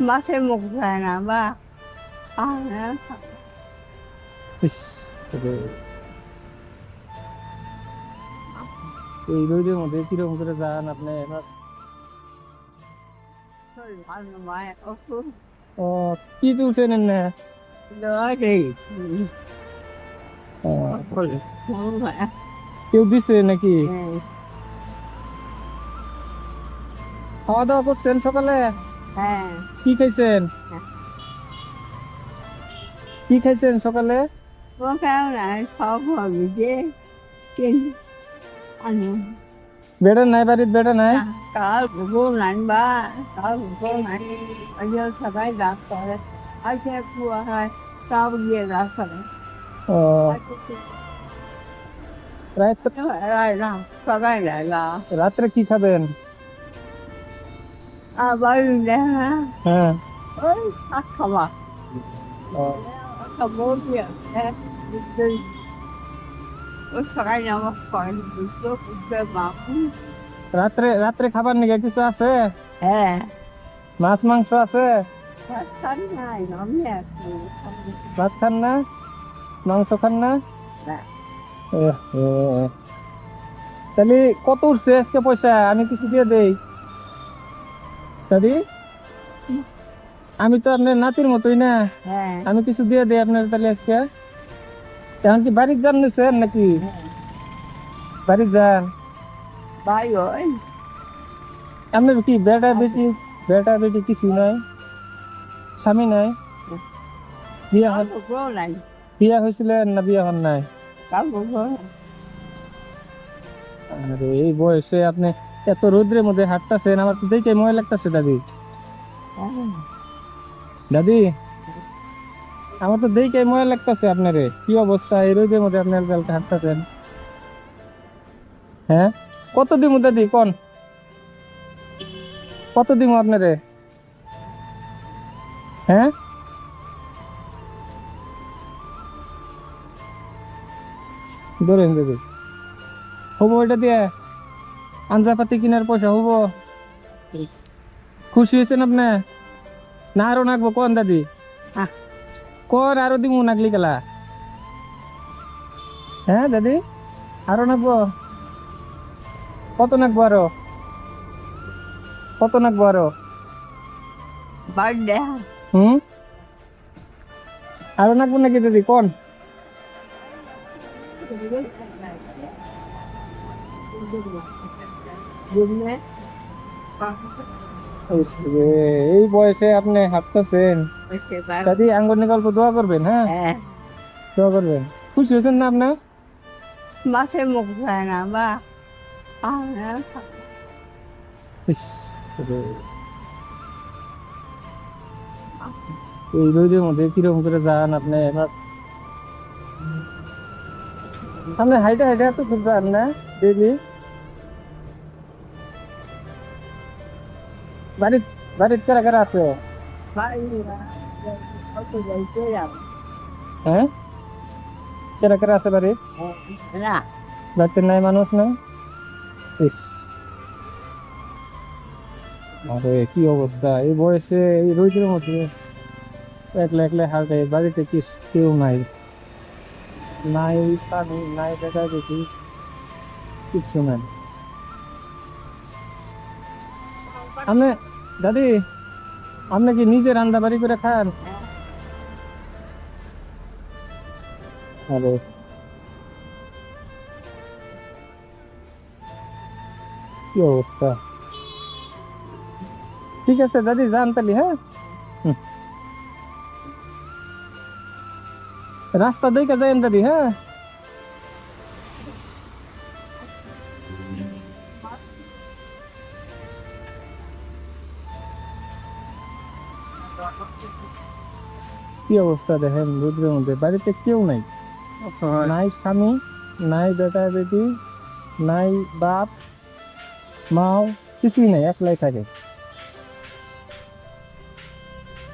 মাছের মুখ ধরে না বা এই রোদের মধ্যে কীরকম করে যান আপনি? ও কি তুলছেন না। কেউ দিছে নাকি? হ্যাঁ, খাওয়া দাওয়া করছেন সকালে? হ্যাঁ। কি খাইছেন? হ্যাঁ। কি খাইছেন সকালে? বেড়া নাই বাড়ির বেড়া নাই? কাল ভূগো নানবা কাল ভূগো নাই আজ সবাই রাত করে। আজকে কুয়া হয় সব গিয়ে রাত করে। ও। রাত সবাই রাত্রে কি খাবেন? আবার হ্যাঁ ওই শাক খাওয়া রাত্রে রাত্রে খাবার নিকে কিছু আছে হ্যাঁ মাছ মাংস আছে মাছ খান না মাংস খান না। তাহলে কত উঠছে আজকে পয়সা আমি কিছু দিয়ে দেই দাদি আমি তো আপনার নাতির মতোই না। হ্যাঁ। আমি কিছু দিয়ে দেই আপনার তাহলে আজকে। এখন কি বাড়ির যান নিছেন নাকি? বাড়ির যান। আপনার কি বেটা বেটি? বেটা বেটি কিছু নাই। স্বামী নাই। বিয়া নাই। বিয়া হয়েছিলেন না বিয়া হন নাই। আরে এই বয়সে আপনি এত রোদ্রের মধ্যে হাঁটতেছেন, আমার তো দেখে মনে লাগতেছে দাদি। দাদি, আমার তো দেখে মনে লাগতেছে আপনারে। কি অবস্থা? এই রোদের মধ্যে আপনার বেলটা হাঁটতেছেন। হ্যাঁ? কত দিমু দাদি, কোন? কত দিমু আপনারে? হ্যাঁ? ধরেন দাদি। হব এটা দিয়ে। আঞ্জাপাতি কিনার পয়সা হব। খুশি হয়েছেন আপনি? না আরও নাকবো কোন দাদি। কোন আরও দিমু নাকলি গেলা হ্যাঁ দাদি? আরও নাকবো? কত নাকবো আরও? কত নাকবো আরও? বার্থডে। হুম? আরও নাকবো নাকি দাদি কোন? ইস রে, এই বয়সে আপনি হাঁটতেছেন। দাদি আঙ্গুর গল্প দোয়া করবেন হ্যাঁ? হ্যাঁ। দোয়া করবেন। খুশি হয়েছেন না আপনার? মাছের মুখ ধরে না বা। এই রোদের মধ্যে কীরকম করে যান আপনি? এবার আপনি হাইটে হাইটে এত দূর যান না ডেলি বাড়ির বাড়ির কারা কারা আছে। হ্যাঁ? কারা কারা আছে বাড়ির? না বাড়িতে নাই মানুষ না ইস। আরে, কি অবস্থা? এই বয়সে, এই রোদের মধ্যে একলা একলা হাঁটে, বাড়িতে কি কেউ নাই। নাই স্বামী, নাই দেখা দেখি, কিচ্ছু নাই। আপনি দাদি আপনি কি নিজে রান্না বাড়ি করে খান? আরে। কি অবস্থা? ঠিক আছে দাদি যান তাহলে হ্যাঁ। রাস্তা দেখে যাইন দাদি হ্যাঁ? কি অবস্থা দেখেন রুদ্রের মধ্যে? বাড়িতে কেউ নাই। নাই স্বামী নাই বেটা বেটি নাই বাপ মাও কিছুই নাই একলাই থাকে।